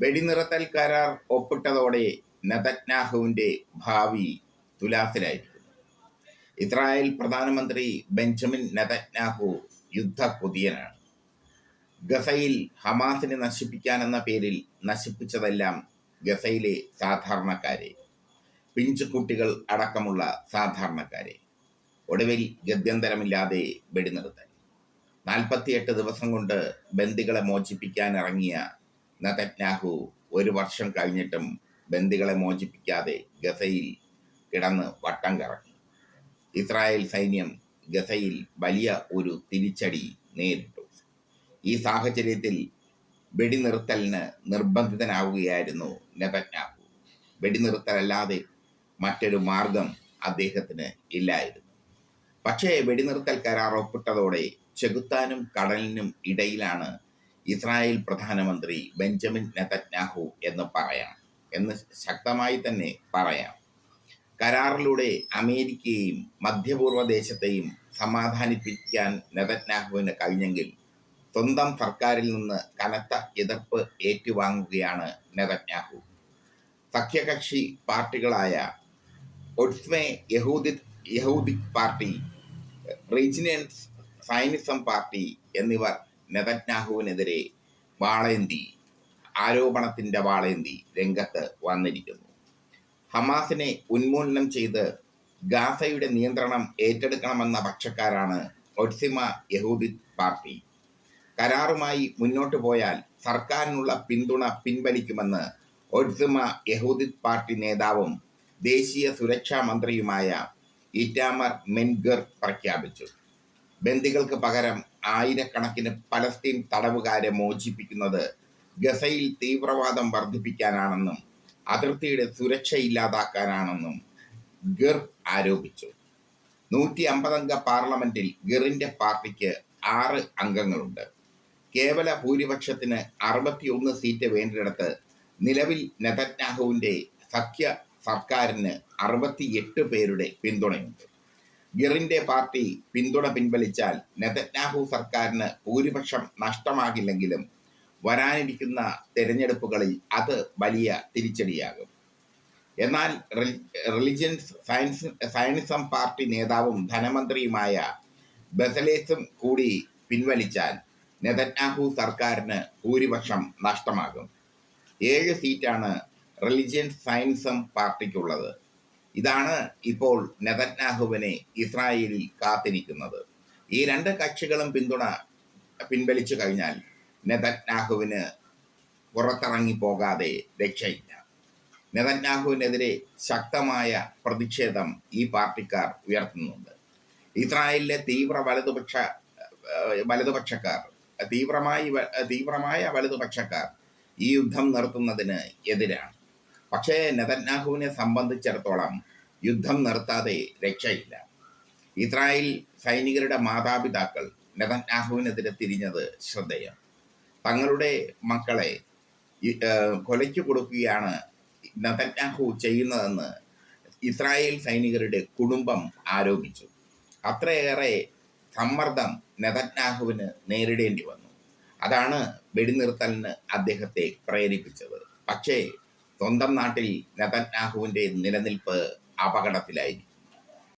വെടിനിർത്തൽ കരാർ ഒപ്പിട്ടതോടെ നതജ്ഞാഹുവിന്റെ ഭാവി തുലാസിലായിരിക്കുന്നു ഇസ്രായേൽ പ്രധാനമന്ത്രി ബെഞ്ചമിൻ നെതന്യാഹു പുതിയനാണ് ഗസയിൽ ഹമാസിനെ നശിപ്പിക്കാനെന്ന പേരിൽ നശിപ്പിച്ചതെല്ലാം ഗസയിലെ സാധാരണക്കാരെ പിഞ്ചുകുട്ടികൾ അടക്കമുള്ള സാധാരണക്കാരെ. ഒടുവിൽ ഗത്യന്തരമില്ലാതെ വെടിനിർത്തൽ. നാൽപ്പത്തിയെട്ട് ദിവസം കൊണ്ട് ബന്ദികളെ മോചിപ്പിക്കാൻ ഇറങ്ങിയ നതന്യാഹു ഒരു വർഷം കഴിഞ്ഞിട്ടും ബന്ദികളെ മോചിപ്പിക്കാതെ ഗസയിൽ കിടന്ന് വട്ടം കറങ്ങി. ഇസ്രായേൽ സൈന്യം ഗസയിൽ വലിയ ഒരു തിരിച്ചടി നേരിട്ടു. ഈ സാഹചര്യത്തിൽ വെടിനിർത്തലിന് നിർബന്ധിതനാവുകയായിരുന്നു നെതന്യാഹു. വെടിനിർത്തലല്ലാതെ മറ്റൊരു മാർഗം അദ്ദേഹത്തിന് ഇല്ലായിരുന്നു. പക്ഷേ വെടിനിർത്തൽ കരാർ ഒപ്പിട്ടതോടെ ചെകുത്താനും കടലിനും ഇടയിലാണ് ഇസ്രായേൽ പ്രധാനമന്ത്രി ബെഞ്ചമിൻ നെതന്യാഹു എന്ന് പറയാം. എന്ന് ശക്തമായി തന്നെ പറയാം. കരാറിലൂടെ അമേരിക്കയെയും മധ്യപൂർവ ദേശത്തെയും സമാധാനിപ്പിക്കാൻ നെതന്യാഹുവിന് കഴിഞ്ഞെങ്കിൽ സ്വന്തം സർക്കാരിൽ നിന്ന് കനത്ത എതിർപ്പ് ഏറ്റുവാങ്ങുകയാണ് നെതന്യാഹു. സഖ്യകക്ഷി പാർട്ടികളായ ഒഡ്സ്മെ യഹൂദി യഹൂദിക് പാർട്ടി റീജിനൻസ് സൈനിസം പാർട്ടി എന്നിവർ നെതന്യാഹുവിനെതിരെ വാളേന്തി ആരോപണത്തിന്റെ വാളേന്തി രംഗത്ത് വന്നിരിക്കുന്നു. ഹമാസിനെ ഉന്മൂലനം ചെയ്ത് ഗാസയുടെ നിയന്ത്രണം ഏറ്റെടുക്കണമെന്ന പക്ഷക്കാരാണ് ഒഡ്സിമ യഹൂദി പാർട്ടി. കരാറുമായി മുന്നോട്ടു പോയാൽ സർക്കാരിനുള്ള പിന്തുണ പിൻവലിക്കുമെന്ന് ഒഡ്സിമ യഹൂദിത് പാർട്ടി നേതാവും ദേശീയ സുരക്ഷാ മന്ത്രിയുമായ ഇറ്റാമർ മെൻഗർ പ്രഖ്യാപിച്ചു. ബന്ദികൾക്ക് പകരം ആയിരക്കണക്കിന് പലസ്തീൻ തടവുകാരെ മോചിപ്പിക്കുന്നത് ഗസയിൽ തീവ്രവാദം വർദ്ധിപ്പിക്കാനാണെന്നും അതിർത്തിയുടെ സുരക്ഷ ഇല്ലാതാക്കാനാണെന്നും ഗിർ ആരോപിച്ചു. നൂറ്റി അമ്പതംഗ പാർലമെന്റിൽ ഗിറിന്റെ പാർട്ടിക്ക് ആറ് അംഗങ്ങളുണ്ട്. കേവല ഭൂരിപക്ഷത്തിന് അറുപത്തിയൊന്ന് സീറ്റ് വേണ്ടിയിടത്ത് നിലവിൽ നെതന്യാഹുവിന്റെ സഖ്യ സർക്കാരിന് അറുപത്തിയെട്ട് പേരുടെ പിന്തുണയുണ്ട്. ഗിറിന്റെ പാർട്ടി പിന്തുണ പിൻവലിച്ചാൽ നെതന്യാഹു സർക്കാരിന് ഭൂരിപക്ഷം നഷ്ടമാകില്ലെങ്കിലും വരാനിരിക്കുന്ന തെരഞ്ഞെടുപ്പുകളിൽ അത് വലിയ തിരിച്ചടിയാകും. എന്നാൽ റിലിജിയൻസ് സയൻസ് സയനിസം പാർട്ടി നേതാവും ധനമന്ത്രിയുമായ ബസലേസും കൂടി പിൻവലിച്ചാൽ നെതന്യാഹു സർക്കാരിന് ഭൂരിപക്ഷം നഷ്ടമാകും. ഏഴ് സീറ്റാണ് റിലിജിയൻസ് സയൻസം പാർട്ടിക്കുള്ളത്. ഇതാണ് ഇപ്പോൾ നെതന്യാഹുവിനെ ഇസ്രായേലിൽ കാത്തിരിക്കുന്നത്. ഈ രണ്ട് കക്ഷികളും പിന്തുണ പിൻവലിച്ചു കഴിഞ്ഞാൽ നെതന്യാഹുവിന് പുറത്തിറങ്ങി പോകാതെ രക്ഷയില്ല. നെതന്യാഹുവിനെതിരെ ശക്തമായ പ്രതിഷേധം ഈ പാർട്ടിക്കാർ ഉയർത്തുന്നുണ്ട്. ഇസ്രായേലിലെ തീവ്ര വലതുപക്ഷ വലതുപക്ഷക്കാർ തീവ്രമായി തീവ്രമായ വലതുപക്ഷക്കാർ ഈ യുദ്ധം നിർത്തുന്നതിന് എതിരാണ്. പക്ഷേ നെതന്യാഹുവിനെ സംബന്ധിച്ചിടത്തോളം യുദ്ധം നിർത്താതെ രക്ഷയില്ല. ഇസ്രായേൽ സൈനികരുടെ മാതാപിതാക്കൾ നെതന്യാഹുവിനെതിരെ തിരിഞ്ഞത് ശ്രദ്ധേയം. തങ്ങളുടെ മക്കളെ കൊലയ്ക്ക് കൊടുക്കുകയാണ് നെതന്യാഹു ചെയ്യുന്നതെന്ന് ഇസ്രായേൽ സൈനികരുടെ കുടുംബം ആരോപിച്ചു. അത്രയേറെ സമ്മർദ്ദം നെതന്യാഹുവിന് നേരിടേണ്ടി വന്നു. അതാണ് വെടിനിർത്തലിന് അദ്ദേഹത്തെ പ്രേരിപ്പിച്ചത്. പക്ഷേ സ്വന്തം നാട്ടിൽ നെതന്യാഹുവിന്റെ നിലനിൽപ്പ് അപകടത്തിലായിരിക്കും.